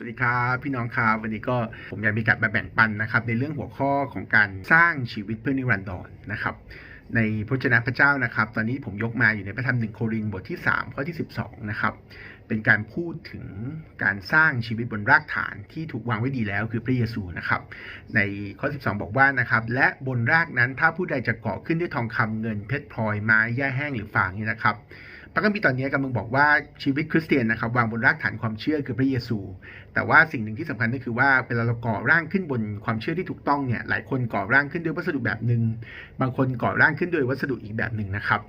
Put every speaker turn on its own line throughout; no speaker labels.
สวัสดีครับพี่น้องครับวันนี้ก็ผมอยากมีการมาแบ่งปันนะครับ ในเรื่องหัวข้อของการสร้างชีวิตเพื่อนิรันดรนะครับ ในพระเจ้าพระเจ้านะครับ ตอนนี้ผมยกมาอยู่ในพระธรรมหนึ่งโครินบทที่ 3 ข้อที่ 12 นะครับ เป็นการพูดถึงการสร้างชีวิตบนรากฐานที่ถูกวางไว้ดีแล้วคือพระเยซูนะครับ ในข้อ 12 บอกว่านะครับ และบนรากนั้นถ้าผู้ใดจะเก่อขึ้นด้วยทองคำเงินเพชรพลอยไม้แย่แห้งหรือฟางนี่นะครับ พระคัมภีร์ตอนนี้กำลังบอกว่าชีวิตคริสเตียนนะครับวางบนรากฐานความเชื่อคือพระเยซู แต่ว่าสิ่งหนึ่งที่สำคัญก็คือว่าเวลาเราก่อร่างขึ้นบนความเชื่อที่ถูกต้องเนี่ยหลายคนก่อร่างขึ้นด้วยวัสดุแบบหนึ่งบางคนก่อร่างขึ้นด้วยวัสดุอีกแบบหนึ่งนะครับ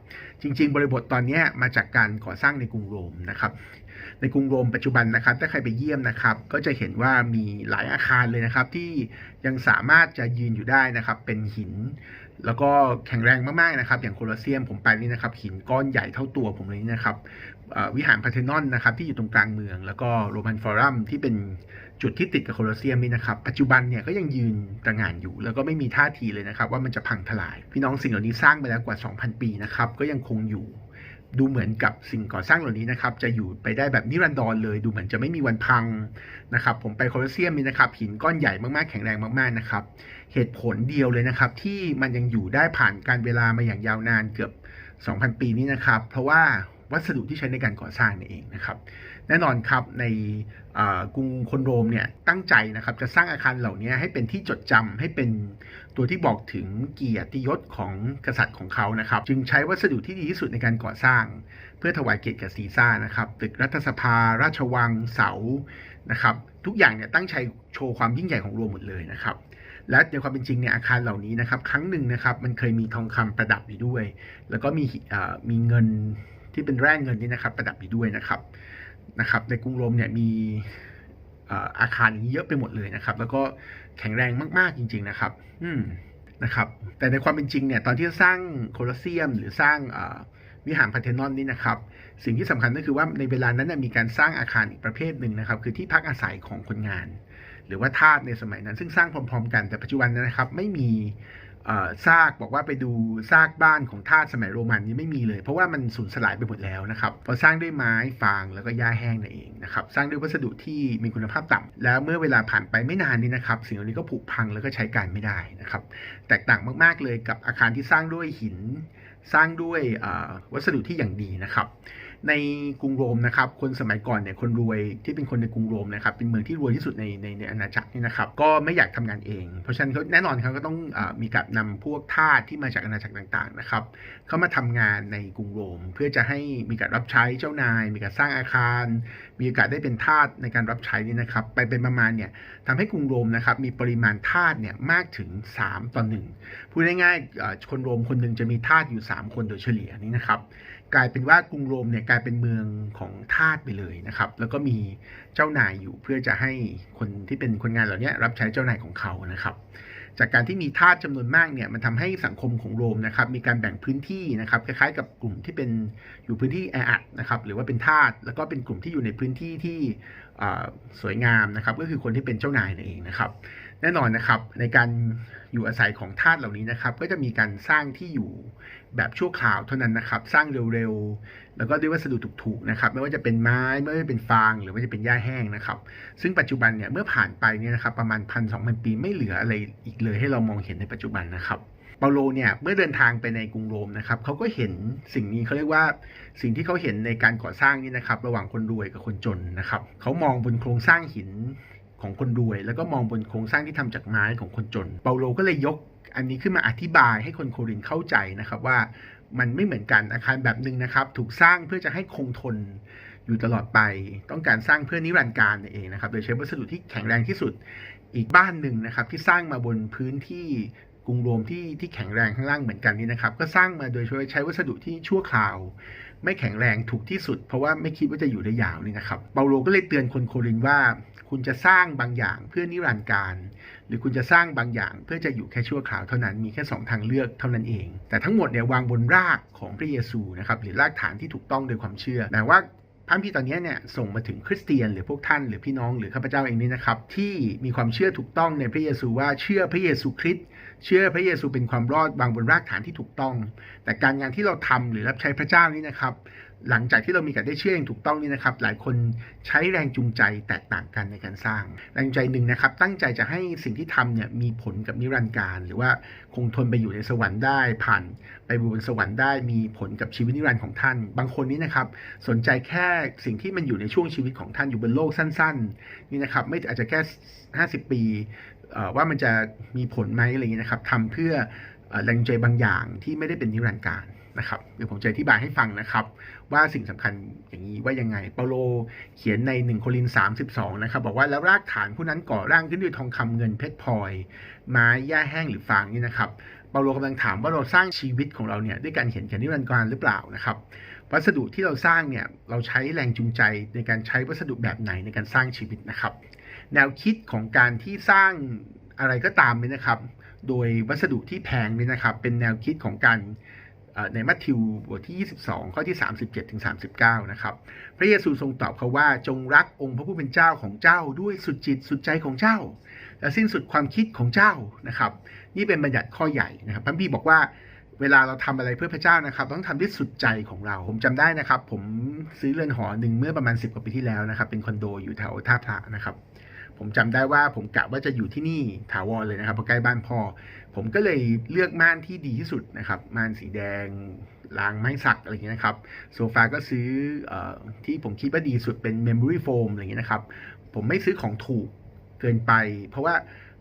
จริง ๆ บริบทตอนนี้มาจากการก่อสร้างในกรุงโรมนะครับในกรุงโรมปัจจุบันนะครับถ้าใครไปเยี่ยมนะครับ ก็จะเห็นว่ามีหลายอาคารเลยนะครับที่ยังสามารถจะยืนอยู่ได้นะครับเป็นหิน แล้วก็แข็งแรงมากๆนะครับ อย่างโคลอเซียมผมไปนี่นะครับ หินก้อนใหญ่เท่าตัวผมเลยนะครับวิหารพาเทนอนนะครับ ที่อยู่ตรงกลางเมือง แล้วก็โรมันฟอรัมที่เป็นจุดที่ติดกับโคลอเซียมนี่นะครับ ปัจจุบันเนี่ยก็ยังยืนตระหง่านอยู่ แล้วก็ไม่มีท่าทีเลยนะครับ ว่ามันจะพังทลาย พี่น้องสิ่งเหล่านี้สร้างไปแล้วกว่า 2,000 ปีนะครับ ก็ยังคงอยู่ ดูเหมือนกับสิ่งก่อสร้างเหล่านี้นะครับ จะอยู่ไปได้แบบนิรันดรเลย ดูเหมือนจะไม่มีวันพังนะครับ ผมไปโคลอสเซียมนี่นะครับ หินก้อนใหญ่มากๆ แข็งแรงมากๆนะครับ เหตุผลเดียวเลยนะครับ ที่มันยังอยู่ได้ผ่านการเวลามาอย่างยาวนานเกือบ 2,000 ปีนี้นะครับ เพราะว่า วัสดุที่ใช้ในการก่อสร้างนี่เองนะครับ แน่นอนครับในกรุงคนโรมเนี่ยตั้งใจนะครับจะสร้างอาคารเหล่านี้ให้เป็นที่จดจำให้เป็นตัวที่บอกถึงเกียรติยศของกษัตริย์ของเขานะครับ จึงใช้วัสดุที่ดีที่สุดในการก่อสร้าง เพื่อถวายเกียรติแก่ซีซ่านะครับตึกรัฐสภา ราชวังเสานะครับ ทุกอย่างเนี่ยตั้งใจโชว์ความยิ่งใหญ่ของโรมหมดเลยนะครับและในความเป็นจริงเนี่ยอาคารเหล่านี้นะครับ ครั้งหนึ่งนะครับมันเคยมีทองคำประดับอยู่ด้วย แล้วก็มีมีเงิน ที่เป็นแร่เงินนี่นะครับ ประดับอยู่ด้วยนะครับนะครับ ในกรุงโรมเนี่ยมีอาคารนี้เยอะไปหมดเลยนะครับ แล้วก็แข็งแรงมากๆจริง ๆนะครับ อืมนะครับ แต่ในความเป็นจริงเนี่ยตอนที่สร้างโคลอสเซียม หรือสร้างวิหารพาเทนอนนี่นะครับ สิ่งที่สำคัญก็คือว่าในเวลานั้นนะมีการสร้างอาคารอีกประเภทหนึ่งนะครับ คือที่พักอาศัยของคนงาน หรือว่าทาสในสมัยนั้น ซึ่งสร้างพร้อม ๆ กันแต่ปัจจุบันนะครับ ไม่มี ซากบอกว่าไปดูซากบ้านของทาสสมัยโรมันนี้ไม่มีเลย เพราะว่ามันสูญสลายไปหมดแล้วนะครับเพราะสร้างด้วยไม้ฟางแล้วก็หญ้าแห้งนั่นเองนะครับสร้างด้วยวัสดุที่มีคุณภาพต่ำแล้วเมื่อเวลาผ่านไปไม่นานนี้นะครับสิ่งเหล่านี้ก็ผุพังแล้วก็ใช้การไม่ได้นะครับแตกต่างมากๆเลยกับอาคารที่สร้างด้วยหิน สร้างด้วยวัสดุที่อย่างดีนะครับ ในกรุงโรมนะครับ คนสมัยก่อนเนี่ยคนรวยที่เป็นคนในกรุงโรมนะครับ เป็นเมืองที่รวยที่สุดในในในอาณาจักรนี่นะครับ ก็ไม่อยากทำงานเอง เพราะฉะนั้นเขาแน่นอนเขาก็ต้องอมีการนำพวกทาสที่มาจากอาณาจักรต่างๆนะครับ เข้ามาทำงานในกรุงโรม เพื่อจะให้มีการรับใช้เจ้านาย มีการสร้างอาคาร มีโอกาสได้เป็นทาสในการรับใช้นี่นะครับ ไปเป็นประมาณเนี่ยทำให้กรุงโรมนะครับมีปริมาณทาสเนี่ยมากถึง 3 ต่อหนึ่งพูดง่ายๆคนโรมคนหนึ่งจะมีทาสอยู่ 3 คนโดยเฉลี่ยนี่นะครับ กลายเป็นว่ากรุงโรมเนี่ยกลายเป็นเมืองของทาสไปเลยนะครับ แล้วก็มีเจ้านายอยู่เพื่อจะให้คนที่เป็นคนงานเหล่านี้รับใช้เจ้านายของเขานะครับ จากการที่มีทาสจำนวนมากเนี่ยมันทำให้สังคมของโรมนะครับ มีการแบ่งพื้นที่นะครับคล้ายๆ กับกลุ่มที่เป็นอยู่พื้นที่แออัดนะครับหรือว่าเป็นทาสแล้วก็เป็นกลุ่มที่อยู่ในพื้นที่ที่สวยงามนะครับ ก็คือคนที่เป็นเจ้านายนั่นเองนะครับ แน่นอนนะครับในการอยู่อาศัยของทาสเหล่านี้นะครับ ก็จะมีการสร้างที่อยู่แบบชั่วคราวเท่านั้นนะครับ สร้างเร็วๆ แล้วก็ด้วยวัสดุถูกๆนะครับ ไม่ว่าจะเป็นไม้ไม่ว่าจะเป็นฟาง หรือว่าจะเป็นหญ้าแห้งนะครับ ซึ่งปัจจุบันเนี่ยเมื่อผ่านไปเนี่ยนะครับประมาณพันสองพันปีไม่เหลืออะไรอีกเลยให้เรามองเห็นในปัจจุบันนะครับเปาโลเนี่ยเมื่อเดินทางไปในกรุงโรมนะครับเขาก็เห็นสิ่งนี้เขาเรียกว่าสิ่งที่เขาเห็นในการก่อสร้างนี่นะครับ ระหว่างคนรวยกับคนจนนะครับเขามองบนโครงสร้างหิน ของคนรวย แล้วก็มองบนโครงสร้างที่ทำจากไม้ของคนจน เปาโลก็เลยยกอันนี้ขึ้นมาอธิบายให้คนโครินเข้าใจนะครับว่ามันไม่เหมือนกันอาคารแบบหนึ่งนะครับ ถูกสร้างเพื่อจะให้คงทนอยู่ตลอดไป ต้องการสร้างเพื่อนิรันดร์การนั่นเองนะครับโดยใช้วัสดุที่แข็งแรงที่สุดอีกบ้านหนึ่งนะครับ ที่สร้างมาบนพื้นที่กรุงโรมที่ที่แข็งแรงข้างล่างเหมือนกันนี่นะครับ ก็สร้างมาโดยใช้วัสดุที่ชั่วคราว ไม่แข็งแรงถูกที่สุด เพราะว่าไม่คิดว่าจะอยู่ได้ยาวนี่นะครับเปาโลก็เลยเตือนคนโครินว่า คุณจะสร้างบางอย่างเพื่อนิรันดร์การ หรือคุณจะสร้างบางอย่างเพื่อจะอยู่แค่ชั่วคราวเท่านั้นมีแค่สองทางเลือกเท่านั้นเอง แต่ทั้งหมดเนี่ยวางบนรากของพระเยซูนะครับหรือรากฐานที่ถูกต้องโดยความเชื่อแต่ว่าพระคัมภีร์ตอนนี้เนี่ยส่งมาถึงคริสเตียนหรือพวกท่านหรือพี่น้องหรือข้าพเจ้าเองนี่นะครับที่มีความเชื่อถูกต้องในพระเยซูว่าเชื่อพระเยซูคริสต์ เชื่อพระเยซูเป็นความรอดวางบนรากฐานที่ถูกต้อง แต่การงานที่เราทำหรือรับใช้พระเจ้านี่นะครับ หลังจากที่เรามีการได้เชื่ออย่างถูกต้องนี่นะครับ หลายคนใช้แรงจูงใจแตกต่างกันในการสร้าง แรงจูงใจหนึ่งนะครับ ตั้งใจจะให้สิ่งที่ทำเนี่ยมีผลกับนิรันดร์การ หรือว่าคงทนไปอยู่ในสวรรค์ได้ ผ่านไปบนสวรรค์ได้มีผลกับชีวิตนิรันดร์ของท่าน บางคนนี่นะครับ สนใจแค่สิ่งที่มันอยู่ในช่วงชีวิตของท่านอยู่บนโลกสั้น ๆ นี่นะครับ ไม่อาจจะแค่ 50 ปี ว่ามันจะมีผลไหมอะไรอย่างนี้ยนะครับทำเพื่ออแรงจูงใจบางอย่างที่ไม่ได้เป็นนิรันดร์การนะครับเดี๋ยวผมจะอธิบายให้ฟังนะครับ ว่าสิ่งสำคัญอย่างนี้ว่ายังไงเปาโลเขียนใน1โครินธ์32 นะครับ บอกว่าแล้วรากฐานผู้นั้นก่อร่างขึ้นด้วยทองคำเงินเพชรพลอย ไม้หญ้าแห้งหรือฟางนี่นะครับเปาโลกำลังถามว่าเราสร้างชีวิตของเราเนี่ยด้วยการเห็นแก่นิรันดร์การหรือเปล่านะครับ วัสดุที่เราสร้างเนี่ยเราใช้แรงจูงใจในการใช้วัสดุแบบไหนในการสร้างชีวิตนะครับ แนวคิดของการที่สร้างอะไรก็ตามเนี่ยนะครับ โดยวัสดุที่แพงเนี่ยนะครับ เป็นแนวคิดของการในมัทธิวบทที่ 22 ข้อที่ 37ถึง39 นะครับ พระเยซูทรงตอบเขาว่าจงรักองค์พระผู้เป็นเจ้าของเจ้าด้วยสุดจิตสุดใจของเจ้า และสิ้นสุดความคิดของเจ้านะครับ นี่เป็นบัญญัติข้อใหญ่นะครับพระพี่บอกว่าเวลาเราทำอะไรเพื่อพระเจ้านะครับ ต้องทำด้วยสุดใจของเรา ผมจำได้นะครับ ผมซื้อเรือนหอหนึ่งเมื่อประมาณ 10 กว่าปีที่แล้วนะครับ เป็นคอนโดอยู่แถวท่าพระนะครับ ผมจำได้ว่าผมกะว่าจะอยู่ที่นี่ถาวรเลยนะครับเพราะใกล้บ้านพ่อ ผมก็เลยเลือกม่านที่ดีที่สุดนะครับม่านสีแดงรางไม้สักอะไรอย่างเงี้ยนะครับโซฟาก็ซื้ออที่ผมคิดว่าดีสุดเป็น memory foam อะไรอย่างเงี้ยนะครับ ผมไม่ซื้อของถูกเกินไป เพราะว่า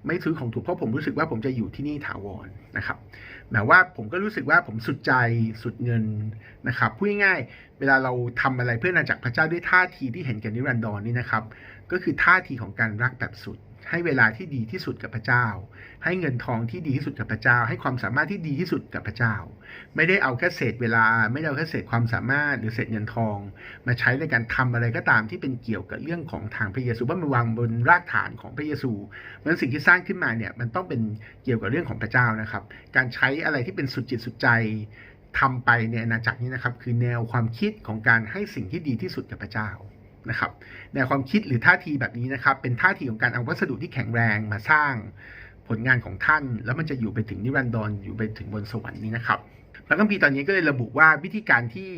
ไม่ซื้อของถูกเพราะผมรู้สึกว่าผมจะอยู่ที่นี่ถาวรนะครับหมายว่าผมก็รู้สึกว่าผมสุดใจสุดเงินนะครับพูดง่ายๆเวลาเราทำอะไรเพื่ออาณาจักรพระเจ้าด้วยท่าทีที่เห็นก่นิรันดรนี่นะครับ ก็คือท่าทีของการรักแบบสุด ให้เวลาที่ดีที่สุดกับพระเจ้า ให้เงินทองที่ดีที่สุดกับพระเจ้า ให้ความสามารถที่ดีที่สุดกับพระเจ้า ไม่ได้เอาแค่เศษเวลา ไม่ได้เอาแค่เศษความสามารถหรือเศษเงินทอง มาใช้ในการทำอะไรก็ตามที่เป็นเกี่ยวกับเรื่องของทางพระเยซูว่ามันวางบนรากฐานของพระเยซูเพราะฉะนั้นสิ่งที่สร้างขึ้นมาเนี่ยมันต้องเป็นเกี่ยวกับเรื่องของพระเจ้านะครับ การใช้อะไรที่เป็นสุดจิตสุดใจทำไปในอาณาจักรนี้นะครับ คือแนวความคิดของการให้สิ่งที่ดีที่สุดกับพระเจ้า นะครับแนวความคิดหรือท่าทีแบบนี้นะครับ เป็นท่าทีของการเอาวัสดุที่แข็งแรงมาสร้างผลงานของท่าน แล้วมันจะอยู่ไปถึงนิรันดรอยู่ไปถึงบนสวรรค์นี้นะครับพระคัมภีร์ตอนนี้ก็เลยระบุว่าวิธีการที่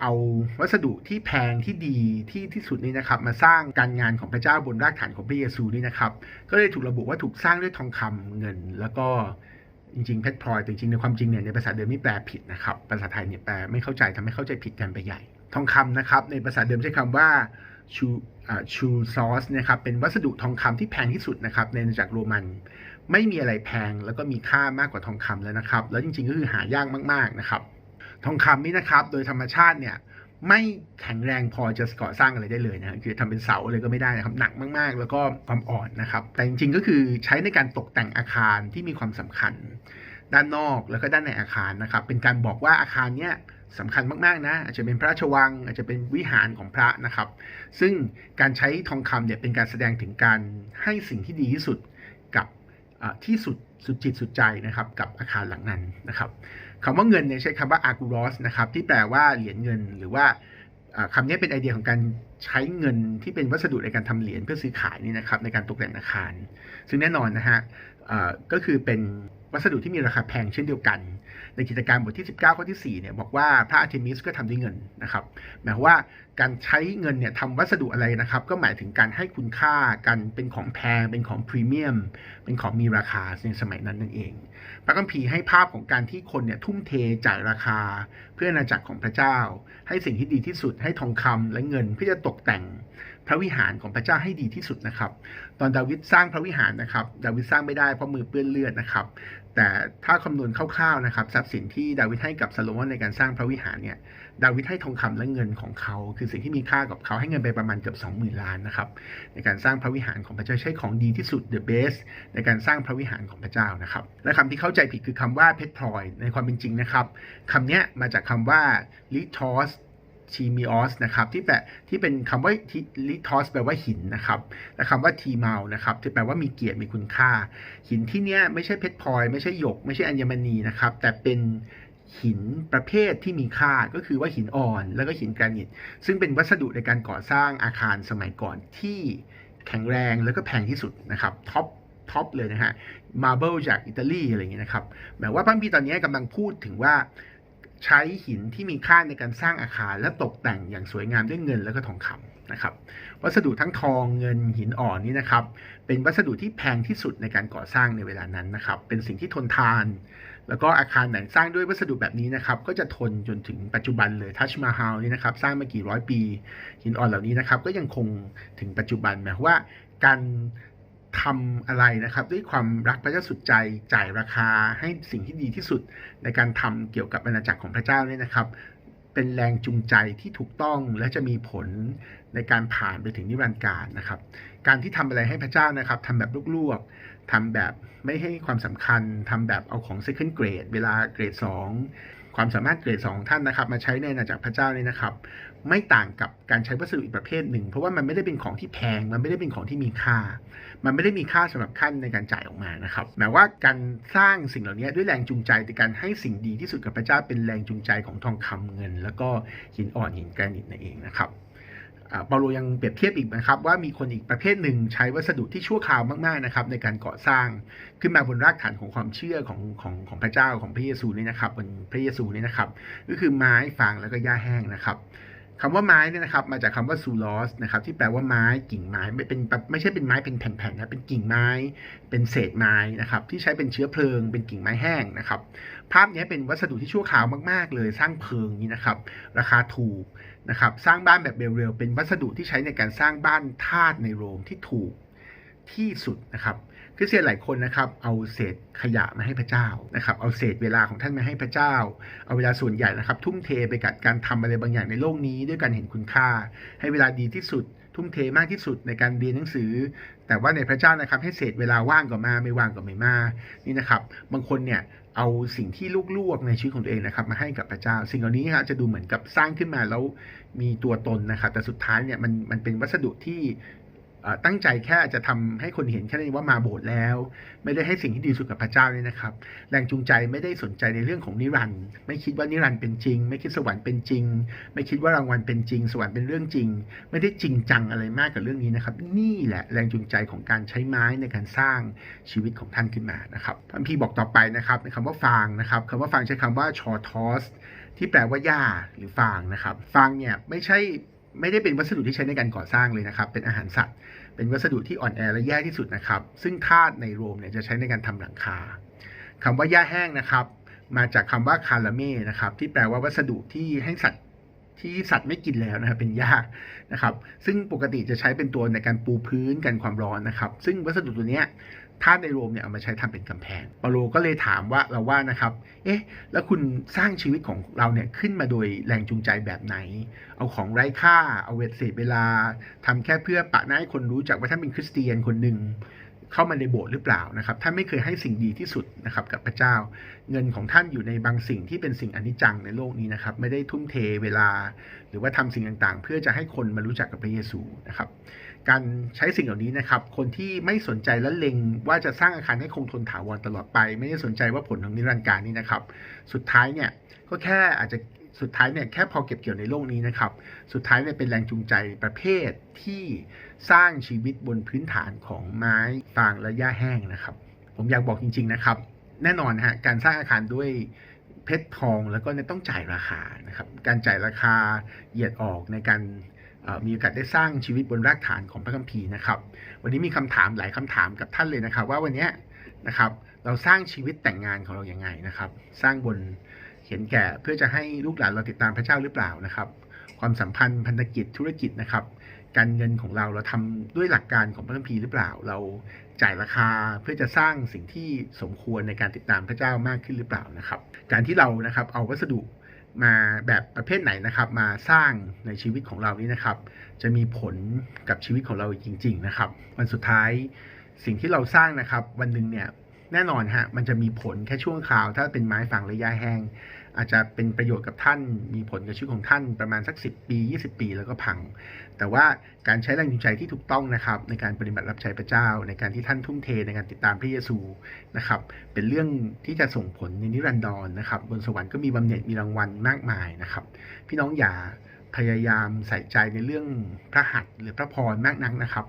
เอาวัสดุที่แพงที่ดีที่ที่สุดนี้นะครับ มาสร้างการงานของพระเจ้าบนรากฐานของพระเยซูนี่นะครับ ก็เลยถูกระบุว่าถูกสร้างด้วยทองคำเงิน แล้วก็จริงๆเพชรพลอยแต่จริงๆในความจริงเนี่ยในภาษาเดิมนี่แปลผิดนะครับภาษาไทยเนี่ยแปลไม่เข้าใจทำให้เข้าใจผิดกันไปใหญ่ ทองคำนะครับ ในภาษาเดิมใช้คำว่าชูชูซอสนะครับเป็นวัสดุทองคำที่แพงที่สุดนะครับในอากโรมัน ไม่มีอะไรแพงแล้วก็มีค่ามากกว่าทองคำแล้วนะครับ แล้วจริงๆก็คือหายากมากๆนะครับ ทองคำนี่นะครับ โดยธรรมชาติเนี่ยไม่แข็งแรงพอจะก่อสร้างอะไรได้เลยนะคือทำเป็นเสาอะไรก็ไม่ได้นะครับหนักมากๆ แล้วก็ความอ่อนนะครับ แต่จริงๆก็คือใช้ในการตกแต่งอาคารที่มีความสำคัญ ด้านนอกแล้วก็ด้านในอาคารนะครับ เป็นการบอกว่าอาคารเนี้ย สำคัญมากๆนะอาจจะเป็นพระราชวัง อาจจะเป็นวิหารของพระนะครับ ซึ่งการใช้ทองคำเนี่ยเป็นการแสดงถึงการให้สิ่งที่ดีที่สุดกับที่สุดสุดจิตสุดใจนะครับกับอาคารหลังนั้นนะครับคำว่าเงินเนี่ยใช้คำว่า arguros นะครับที่แปลว่าเหรียญเงินหรือว่าคำนี้เป็นไอเดียของการใช้เงินที่เป็นวัสดุในการทำเหรียญเพื่อซื้อขายนี่นะครับในการตกแต่งอาคาร ซึ่งแน่นอนนะฮะก็คือเป็นวัสดุที่มีราคาแพงเช่นเดียวกัน ในกิจการบทที่ 19 ข้อที่ 4 เนี่ยบอกว่าพระอาร์เทมิสก็ทำด้วยเงินนะครับ หมายความว่าการใช้เงินเนี่ยทำวัสดุอะไรนะครับ ก็หมายถึงการให้คุณค่ากันเป็นของแพง เป็นของพรีเมียม เป็นของมีราคาในสมัยนั้นนั่นเอง พระคัมภีร์ให้ภาพของการที่คนเนี่ยทุ่มเทจ่ายราคา เพื่ออาณาจักรของพระเจ้า ให้สิ่งที่ดีที่สุดให้ทองคำและเงินเพื่อจะตกแต่งพระวิหารของพระเจ้าให้ดีที่สุดนะครับ ตอนดาวิดสร้างพระวิหารนะครับ ดาวิดสร้างไม่ได้เพราะมือเปื้อนเลือดนะครับ แต่ถ้าคำนวณคร่าวๆนะครับทรัพย์สินที่ดาวิดให้กับซาโลมอนในการสร้างพระวิหารเนี่ยดาวิดให้ทองคำและเงินของเขา คือสิ่งที่มีค่ากับเขาให้เงินไปประมาณเกือบ20,000 ล้านนะครับในการสร้างพระวิหารของพระเจ้าใช้ของดีที่สุด the best ในการสร้างพระวิหารของพระเจ้านะครับและคำที่เข้าใจผิดคือคำว่าเพชรพลอยในความเป็นจริงนะครับคำนี้มาจากคำว่า litos ทีมิออสนะครับที่แปลที่เป็นคำว่าลิทอสแปลว่าหินนะครับและคำว่าทีเมานะครับที่แปลว่ามีเกียรติมีคุณค่า หินที่เนี้ยไม่ใช่เพชรพลอย ไม่ใช่หยก ไม่ใช่อัญมณีนะครับแต่เป็นหินประเภทที่มีค่าก็คือว่าหินอ่อน แล้วก็หินแกรนิต ซึ่งเป็นวัสดุในการก่อสร้างอาคารสมัยก่อนที่แข็งแรงแล้วก็แพงที่สุดนะครับท็อปท็อปเลยนะฮะมาเบิลจากอิตาลีอะไรอย่างเงี้ยนะครับหมายว่าพระพีตอนนี้กำลังพูดถึงว่า ใช้หินที่มีค่าในการสร้างอาคารและตกแต่งอย่างสวยงามด้วยเงินแล้วก็ทองคำนะครับ วัสดุทั้งทองเงินหินอ่อนนี่นะครับ เป็นวัสดุที่แพงที่สุดในการก่อสร้างในเวลานั้นนะครับ เป็นสิ่งที่ทนทาน แล้วก็อาคารไหนสร้างด้วยวัสดุแบบนี้นะครับ ก็จะทนจนถึงปัจจุบันเลยทัชมาฮาลนี่นะครับ สร้างมากี่ร้อยปี หินอ่อนเหล่านี้นะครับ ก็ยังคงถึงปัจจุบันหมายความว่าการ ทำอะไรนะครับด้วยความรักพระเจ้าสุดใจจ่ายราคาให้สิ่งที่ดีที่สุดในการทำเกี่ยวกับอาณาจักรของพระเจ้าเนี่ยนะครับ เป็นแรงจูงใจที่ถูกต้องและจะมีผลในการผ่านไปถึงนิรันดร์การนะครับ การที่ทำอะไรให้พระเจ้านะครับทำแบบลวกๆทำแบบไม่ให้ความสำคัญทำแบบเอาของ second grade เวลาเกรด 2 ความสามารถเกรด2ของท่านนะครับ มาใช้ในอาณาจักรพระเจ้านี่นะครับ ไม่ต่างกับการใช้วัสดุอีกประเภทหนึ่ง เพราะว่ามันไม่ได้เป็นของที่แพง มันไม่ได้เป็นของที่มีค่า มันไม่ได้มีค่าสำหรับขั้นในการจ่ายออกมานะครับหมายว่าการสร้างสิ่งเหล่านี้ด้วยแรงจูงใจในการให้สิ่งดีที่สุดกับพระเจ้าเป็นแรงจูงใจของทองคำเงิน แล้วก็หินอ่อนหินแกรนิตนั่นเองนะครับเปาโลยังเปรียบเทียบอีกนะครับว่ามีคนอีกประเภทหนึ่งใช้วัสดุที่ชั่วคราวมากๆนะครับในการก่อสร้างขึ้นมาบนรากฐานของความเชื่อของของของพระเจ้าของพระเยซูนี่นะครับบนพระเยซูนี่นะครับ ก็คือไม้ฟางแล้วก็หญ้าแห้งนะครับ คำว่าไม้เนี่ยนะครับ มาจากคำว่าซูลอสนะครับ ที่แปลว่าไม้กิ่งไม้ไม่เป็นไม่ใช่เป็นไม้เป็นแผ่นๆนะเป็นกิ่งไม้ เป็นเศษไม้นะครับ ที่ใช้เป็นเชื้อเพลิง เป็นกิ่งไม้แห้งนะครับ ภาพนี้เป็นวัสดุที่ชั่วคราวมากๆ เลยสร้างเพลิงนี้นะครับ ราคาถูกนะครับ สร้างบ้านแบบเร็วๆเป็นวัสดุที่ใช้ในการสร้างบ้านธาตุในโรมที่ถูกที่สุดนะครับ คริสเตียนหลายคนนะครับเอาเศษขยะมาให้พระเจ้านะครับเอาเศษเวลาของท่านมาให้พระเจ้า เอาเวลาส่วนใหญ่นะครับ ทุ่มเทไปกับการทำอะไรบางอย่างในโลกนี้ ด้วยการเห็นคุณค่า ให้เวลาดีที่สุด ทุ่มเทมากที่สุดในการเรียนหนังสือ แต่ว่าในพระเจ้านะครับ ให้เศษเวลาว่างก็มาไม่ว่างก็ไม่มานี่นะครับ บางคนเนี่ยเอาสิ่งที่ลวกๆในชีวิตของตัวเองนะครับมาให้กับพระเจ้า สิ่งเหล่านี้ครับจะดูเหมือนกับสร้างขึ้นมาแล้วมีตัวตนนะครับ แต่สุดท้ายเนี่ยมันมันเป็นวัสดุที่ ตั้งใจแค่จะทำให้คนเห็นแค่นี้ว่ามาโบสถ์แล้ว ไม่ได้ให้สิ่งที่ดีสุดกับพระเจ้าเนี่ยนะครับ แรงจูงใจไม่ได้สนใจในเรื่องของนิรันด์ไม่คิดว่านิรันด์เป็นจริง ไม่คิดสวรรค์เป็นจริง ไม่คิดว่ารางวัลเป็นจริง สวรรค์เป็นเรื่องจริง ไม่ได้จริงจังอะไรมากกับเรื่องนี้นะครับ นี่แหละแรงจูงใจของการใช้ไม้ในการสร้างชีวิตของท่านขึ้นมานะครับพระคัมพีร์บอกต่อไปนะครับในคำว่าฟางนะครับคำว่าฟางใช้คำว่าชอทอสที่แปลว่าหญ้าหรือฟางนะครับ ฟางเนี่ยไม่ใช่ไม่ได้เป็นวัสดุที่ใช้ในการก่อสร้างเลยนะครับ เป็นอาหารสัตว์ เป็นวัสดุที่อ่อนแอและแย่ที่สุดนะครับ ซึ่งธาตุในโรมเนี่ยจะใช้ในการทำหลังคาคำว่าหญ้าแห้งนะครับ มาจากคำว่าคาราเม่นะครับ ที่แปลว่าวัสดุที่ให้สัตว์ที่สัตว์ไม่กินแล้วนะครับเป็นหญ้านะครับ ซึ่งปกติจะใช้เป็นตัวในการปูพื้นกันความร้อนนะครับ ซึ่งวัสดุตัวเนี้ย ทาสในโรมเนี่ยเอามาใช้ทำเป็นกำแพงเปาโลก็เลยถามว่าเราว่านะครับ เอ๊ะ แล้วคุณสร้างชีวิตของเราเนี่ยขึ้นมาโดยแรงจูงใจแบบไหน เอาของไร้ค่า เอาเวทเศษเวลาทำแค่เพื่อปะหน้าให้คนรู้จักว่าท่านเป็นคริสเตียนคนหนึ่งเข้ามาในโบสถ์หรือเปล่านะครับท่านไม่เคยให้สิ่งดีที่สุดนะครับกับพระเจ้า เงินของท่านอยู่ในบางสิ่งที่เป็นสิ่งอนิจจังในโลกนี้นะครับ ไม่ได้ทุ่มเทเวลา หรือว่าทำสิ่งต่างๆ เพื่อจะให้คนมารู้จักกับพระเยซูนะครับ การใช้สิ่งเหล่านี้นะครับ คนที่ไม่สนใจและเล็งว่าจะสร้างอาคารให้คงทนถาวรตลอดไป ไม่ได้สนใจว่าผลของนิรันดร์การนี้นะครับ สุดท้ายเนี่ยก็แค่อาจจะสุดท้ายเนี่ยแค่พอเก็บเกี่ยวในโลกนี้นะครับ สุดท้ายเนี่ยเป็นแรงจูงใจประเภทที่สร้างชีวิตบนพื้นฐานของไม้ฟางและหญ้าแห้งนะครับ ผมอยากบอกจริง ๆนะครับ แน่นอนฮะการสร้างอาคารด้วยเพชรทองแล้วก็ต้องจ่ายราคานะครับ การจ่ายราคาเหยียดออกในการ มีโอกาสได้สร้างชีวิตบนรากฐานของพระคัมภีร์นะครับ วันนี้มีคำถามหลายคำถามกับท่านเลยนะครับ ว่าวันนี้นะครับเราสร้างชีวิตแต่งงานของเราอย่างไงนะครับ สร้างบนเห็นแก่เพื่อจะให้ลูกหลานเราติดตามพระเจ้าหรือเปล่านะครับ ความสัมพันธ์พันธกิจธุรกิจนะครับ การเงินของเราเราทำด้วยหลักการของพระคัมภีร์หรือเปล่า เราจ่ายราคาเพื่อจะสร้างสิ่งที่สมควรในการติดตามพระเจ้ามากขึ้นหรือเปล่านะครับ การที่เรานะครับเอาวัสดุ มาแบบประเภทไหนนะครับ มาสร้างในชีวิตของเรานี้นะครับ จะมีผลกับชีวิตของเราจริง ๆ นะครับ วันสุดท้ายสิ่งที่เราสร้างนะครับ วันหนึ่งเนี่ยแน่นอนฮะมันจะมีผลแค่ช่วงคราว ถ้าเป็นไม้ฝังระยะแห้งอาจจะเป็นประโยชน์กับท่าน มีผลกับชีวิตของท่านประมาณสัก 10 ปี 20 ปีแล้วก็พัง แต่ว่าการใช้แรงจูงใจที่ถูกต้องนะครับ ในการปฏิบัติรับใช้พระเจ้า ในการที่ท่านทุ่มเทในการติดตามพระเยซูนะครับ เป็นเรื่องที่จะส่งผลในนิรันดรนะครับ บนสวรรค์ก็มีบำเหน็จมีรางวัลมากมายนะครับ พี่น้องอย่าพยายามใส่ใจในเรื่องพระหัตถ์หรือพระพรมากนักนะครับ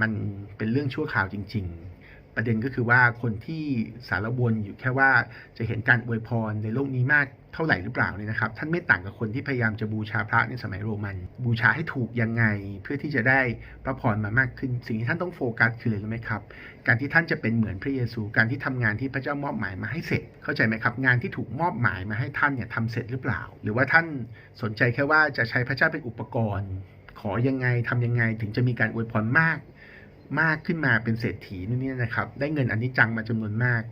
มันเป็นเรื่องชั่วคราวจริง ๆ ประเด็นก็คือว่าคนที่สารวนอยู่แค่ว่าจะเห็นการอวยพรในโลกนี้มาก เท่าไหร่หรือเปล่าเนี่ยนะครับ ท่านไม่ต่างกับคนที่พยายามจะบูชาพระในสมัยโรมัน บูชาให้ถูกยังไง เพื่อที่จะได้พระพรมามากขึ้น สิ่งที่ท่านต้องโฟกัสคืออะไรรู้ไหมครับ การที่ท่านจะเป็นเหมือนพระเยซู การที่ทำงานที่พระเจ้ามอบหมายมาให้เสร็จ เข้าใจไหมครับ งานที่ถูกมอบหมายมาให้ท่านเนี่ยทำเสร็จหรือเปล่า หรือว่าท่านสนใจแค่ว่าจะใช้พระเจ้าเป็นอุปกรณ์ ขอยังไงทำยังไง ถึงจะมีการอวยพรมากมากขึ้นมาเป็นเศรษฐีนู่นนี่นะครับ ได้เงินอันนี้จังมาจำนวนมาก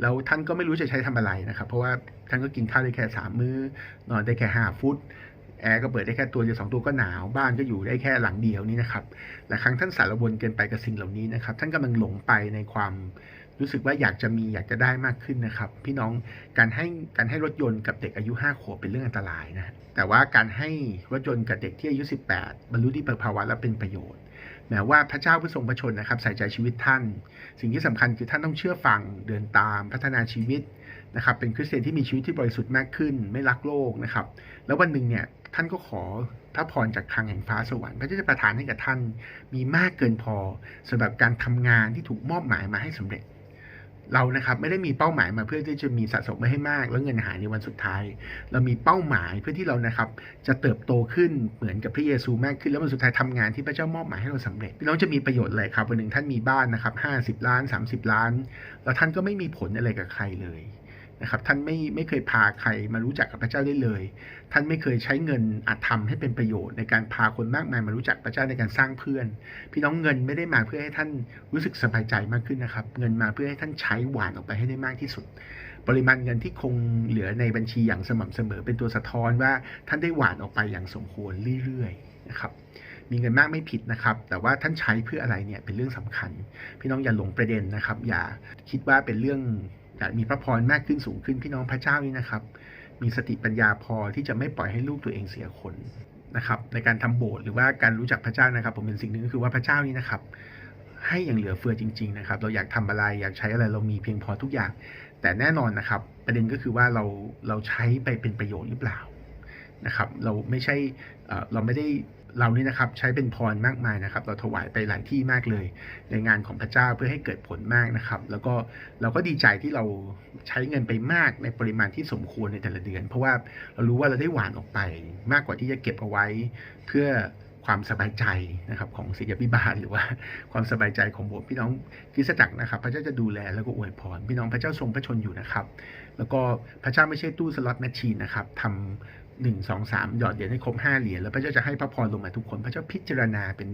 แล้วท่านก็ไม่รู้จะใช้ทำอะไรนะครับ เพราะว่า ท่านก็กินข้าวได้แค่สามมื้อ นอนได้แค่ห้าฟุต แอร์ก็เปิดได้แค่ตัวเดียวสองตัวก็หนาว บ้านก็อยู่ได้แค่หลังเดียวนี่นะครับ หลายครั้งท่านสารวนเกินไปกับสิ่งเหล่านี้นะครับ ท่านกำลังหลงไปในความรู้สึกว่าอยากจะมีอยากจะได้มากขึ้นนะครับ พี่น้องการให้การให้รถยนต์กับเด็กอายุ5ขวบเป็นเรื่องอันตรายนะแต่ว่าการให้รถยนต์กับเด็กที่อายุ 18 บรรลุนิติภาวะและเป็นประโยชน์แม้ว่าพระเจ้าผู้ทรงพระชนนะครับใส่ใจชีวิตท่าน สิ่งที่สำคัญคือท่านต้องเชื่อฟังเดินตามพัฒนาชีวิต นะครับเป็นคริสเตียนที่มีชีวิตที่บริสุทธิ์มากขึ้น ไม่รักโลกนะครับ แล้ววันหนึ่งเนี่ยท่านก็ขอพระพรจากทางแห่งฟ้าสวรรค์พระเจ้าจะประทานให้กับท่านมีมากเกินพอสำหรับการทำงานที่ถูกมอบหมายมาให้สำเร็จ เรานะครับไม่ได้มีเป้าหมายมาเพื่อที่จะมีสะสมไว้ให้มาก แล้วเงินหายในวันสุดท้าย เรามีเป้าหมายเพื่อที่เรานะครับ จะเติบโตขึ้นเหมือนกับพระเยซูมากขึ้นแล้ววันสุดท้ายทำงานที่พระเจ้ามอบหมายให้เราสำเร็จพี่น้องจะมีประโยชน์อะไรครับวันหนึ่งท่านมีบ้านนะครับห้าสิบล้านสามสิบล้าน แล้วท่านก็ไม่มีผลอะไรกับใครเลย นะครับท่านไม่ไม่เคยพาใครมารู้จักกับพระเจ้าได้เลย ท่านไม่เคยใช้เงินอาจทำให้เป็นประโยชน์ในการพาคนมากมายมารู้จักพระเจ้าในการสร้างเพื่อน พี่น้องเงินไม่ได้มาเพื่อให้ท่านรู้สึกสบายใจมากขึ้นนะครับ เงินมาเพื่อให้ท่านใช้หวานออกไปให้ได้มากที่สุด ปริมาณเงินที่คงเหลือในบัญชีอย่างสม่ำเสมอ เป็นตัวสะท้อนว่าท่านได้หวานออกไปอย่างสมควรเรื่อยๆนะครับมีเงินมากไม่ผิดนะครับ แต่ว่าท่านใช้เพื่ออะไรเนี่ยเป็นเรื่องสำคัญ พี่น้องอย่าหลงประเด็นนะครับ อย่าคิดว่าเป็นเรื่อง อยากมีพระพรมากขึ้นสูงขึ้นพี่น้องพระเจ้านี่นะครับ มีสติปัญญาพอที่จะไม่ปล่อยให้ลูกตัวเองเสียคนนะครับ ในการทำโบสถ์หรือว่าการรู้จักพระเจ้านะครับ ผมเป็นสิ่งหนึ่งก็คือว่าพระเจ้านี่นะครับ ให้อย่างเหลือเฟือจริง ๆ นะครับ เราอยากทำอะไรอยากใช้อะไรเรามีเพียงพอทุกอย่าง แต่แน่นอนนะครับ ประเด็นก็คือว่าเราเราใช้ไปเป็นประโยชน์หรือเปล่านะครับ เราไม่ใช่เราไม่ได้ เรานี่นะครับใช้เป็นพรมากมายนะครับ เราถวายไปหลายที่มากเลย ในงานของพระเจ้าเพื่อให้เกิดผลมากนะครับ แล้วก็เราก็ดีใจที่เราใช้เงินไปมากในปริมาณที่สมควรในแต่ละเดือน เพราะว่าเรารู้ว่าเราได้หวานออกไป มากกว่าที่จะเก็บเอาไว้เพื่อความสบายใจนะครับของศิษยาพิบาลหรือว่าความสบายใจของโบสถ์พี่น้องคริสตจักรนะครับ พระเจ้าจะดูแลแล้วก็อวยพรพี่น้องพระเจ้าทรงพระชนอยู่นะครับ แล้วก็พระเจ้าไม่ใช่ตู้สล็อตแมชชีนนะครับทำ หนึ่งสองสามหยอดเหรียญให้ครบห้าเหรียญแล้วพระเจ้าจะให้พระพรลงมาทุกคน พระเจ้าพิจารณาเป็น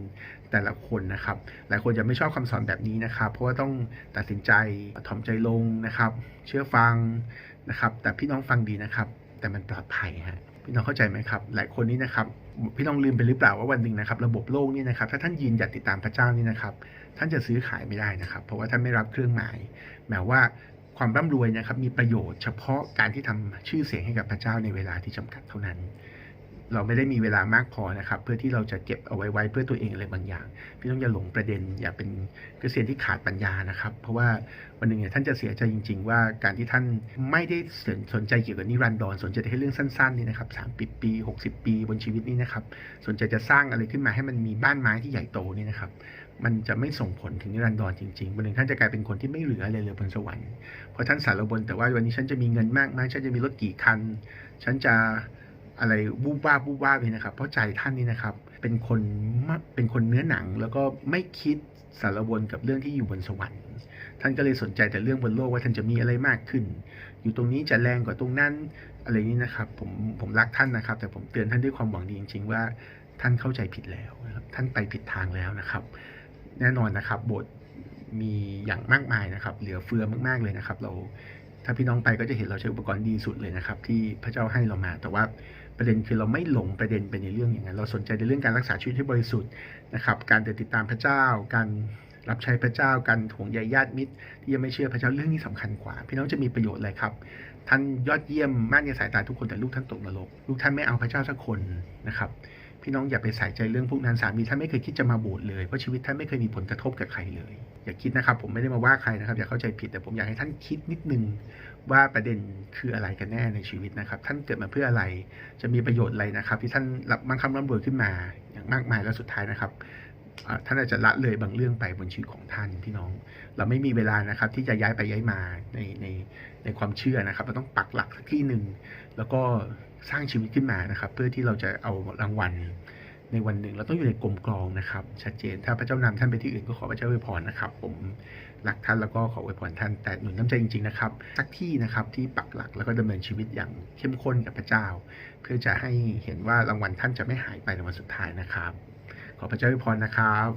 แต่ละคนนะครับ หลายคนจะไม่ชอบคำสอนแบบนี้นะครับ เพราะว่าต้องตัดสินใจถ่อมใจลงนะครับ เชื่อฟังนะครับ แต่พี่น้องฟังดีนะครับ แต่มันปลอดภัยฮะพี่น้องเข้าใจไหมครับ หลายคนนี้นะครับพี่น้องลืมไปหรือเปล่าว่าวันหนึ่งนะครับ ระบบโลกนี่นะครับ ถ้าท่านยืนหยัดติดตามพระเจ้านี่นะครับ ท่านจะซื้อขายไม่ได้นะครับ เพราะว่าท่านไม่รับเครื่องหมายแม้ว่า ความร่ำรวยนะครับมีประโยชน์เฉพาะการที่ทำชื่อเสียงให้กับพระเจ้าในเวลาที่จำกัดเท่านั้น เราไม่ได้มีเวลามากพอนะครับ เพื่อที่เราจะเก็บเอาไว้ไว้เพื่อตัวเองอะไรบางอย่าง พี่ต้องอย่าหลงประเด็น อย่าเป็นคริสเตียนที่ขาดปัญญานะครับ เพราะว่าวันหนึ่งเนี่ยท่านจะเสียใจจริง ๆ ว่าการที่ท่านไม่ได้สนใจเกี่ยวกับนิรันดรสนใจแค่เรื่องสั้นๆนี่นะครับสามปีปีหกสิบปีบนชีวิตนี้นะครับ สนใจจะสร้างอะไรขึ้นมาให้มันมีบ้านไม้ที่ใหญ่โตนี่นะครับ มันจะไม่ส่งผลถึงนิรันดรจริงๆวันหนึ่งท่านจะกลายเป็นคนที่ไม่เหลืออะไรเลยบนสวรรค์เพราะท่านสารบนแต่ว่าวันนี้ฉันจะมีเงินมากไหมฉันจะมีรถกี่คัน ฉันจะอะไรบูบ้าบูบ้าเลยนะครับ เพราะใจท่านนี่นะครับ เป็นคนเป็นคนเนื้อหนัง แล้วก็ไม่คิดสารวนกับเรื่องที่อยู่บนสวรรค์ ท่านก็เลยสนใจแต่เรื่องบนโลกว่าท่านจะมีอะไรมากขึ้น อยู่ตรงนี้จะแรงกว่าตรงนั้นอะไรนี้นะครับ ผมผมรักท่านนะครับ แต่ผมเตือนท่านด้วยความหวังดีจริง ๆ ว่าท่านเข้าใจผิดแล้วนะครับท่านไปผิดทางแล้วนะครับ แน่นอนนะครับโบสถ์มีอย่างมากมายนะครับ เหลือเฟือมากๆเลยนะครับ เราถ้าพี่น้องไปก็จะเห็นเราใช้อุปกรณ์ดีสุดเลยนะครับ ที่พระเจ้าให้เรามา แต่ว่าประเด็นคือเราไม่หลงประเด็นไปในเรื่องอย่างนั้น เราสนใจในเรื่องการรักษาชีวิตให้บริสุทธิ์นะครับ การติดตามพระเจ้า การรับใช้พระเจ้า การห่วงใยญาติมิตร ที่ยังไม่เชื่อพระเจ้าเรื่องนี้สำคัญกว่า พี่น้องจะมีประโยชน์อะไรครับ ท่านยอดเยี่ยมมากในสายตาทุกคนแต่ลูกท่านตกนรก ลูกท่านไม่เอาพระเจ้าสักคนนะครับ พี่น้องอย่าไปใส่ใจเรื่องพวกนั้นสามีท่านไม่เคยคิดจะมาบสถ์เลยเพราะชีวิตท่านไม่เคยมีผลกระทบกับใครเลย อย่าคิดนะครับ ผมไม่ได้มาว่าใครนะครับ อย่าเข้าใจผิดแต่ผมอยากให้ท่านคิดนิดนึงว่าประเด็นคืออะไรกันแน่ในชีวิตนะครับ ท่านเกิดมาเพื่ออะไรจะมีประโยชน์อะไรนะครับ ที่ท่านรับมังคั่งร่ำรวยขึ้นมาอย่างมากมายแล้วสุดท้ายนะครับท่านอาจจะละเลยบางเรื่องไปบนชีวิตของท่านพี่น้อง เราไม่มีเวลานะครับ ที่จะย้ายไปย้ายมาในในในความเชื่อนะครับ เราต้องปักหลักที่หนึ่งแล้วก็ สร้างชีวิตขึ้นมานะครับ เพื่อที่เราจะเอารางวัลในวันหนึ่งเราต้องอยู่ในกลมกลองนะครับ ชัดเจนถ้าพระเจ้านำท่านไปที่อื่นก็ขอพระเจ้าอวยพรนะครับ ผมรักท่านแล้วก็ขออวยพรท่านแต่หนุนน้ำใจจริงๆนะครับสักที่นะครับที่ปักหลักแล้วก็ดำเนินชีวิตอย่างเข้มข้นกับพระเจ้า เพื่อจะให้เห็นว่ารางวัลท่านจะไม่หายไปในวันสุดท้ายนะครับ ขอพระเจ้าอวยพรนะครับ